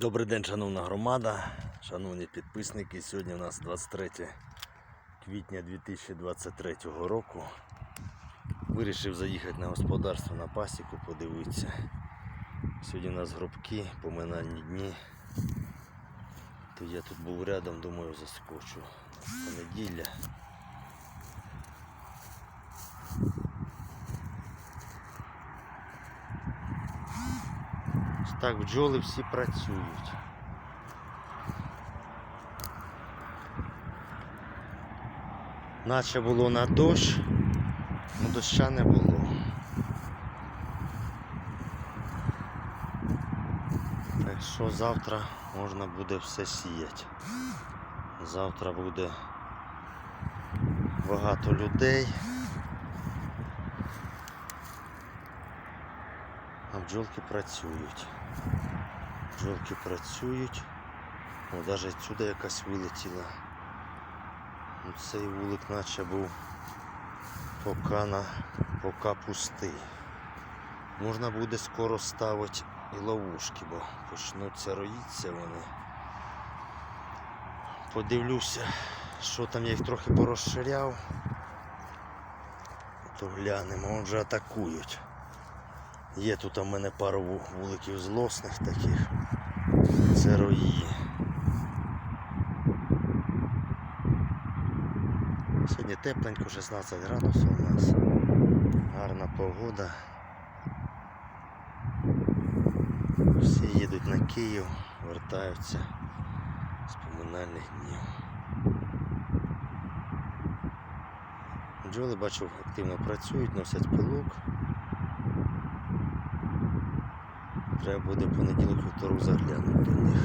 Добрий день, шановна громада, шановні підписники. Сьогодні у нас 23 квітня 2023 року. Вирішив заїхати на господарство на пасіку, подивитися. Сьогодні у нас гробки, поминальні дні. То я тут був рядом, думаю, заскочу. Понеділля. Так, бджоли всі працюють. Наче було на дощ, але доща не було. Так що завтра можна буде все сіяти. Завтра буде багато людей. Бджолки працюють. Бджолки працюють. О, навіть відсюди якась вилетіла. Ну, Цей вулик наче був поки, на, поки пустий. Можна буде скоро ставити і ловушки, бо почнуться роїться вони. Подивлюся, що там я їх трохи порозширяв. То глянемо, вон вже атакують. Є тут у мене пару вуликів злосних таких. Це рої. Сьогодні тепленько, 16 градусів у нас. Гарна погода. Всі їдуть на Київ, вертаються з поминальних днів. Бджоли бачу активно працюють, носять пилок. Треба буде понеділок вівторок заглянути до них.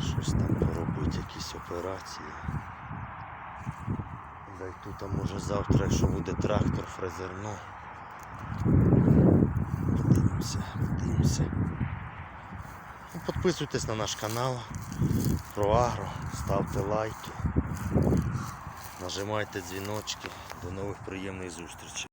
Щось там поробити, якісь операції. Дай тут може завтра, якщо буде трактор, фрезерну. Подивимося, подивимося. Ну, Підписуйтесь на наш канал про агро, ставте лайки, нажимайте дзвіночки. До нових приємних зустрічей.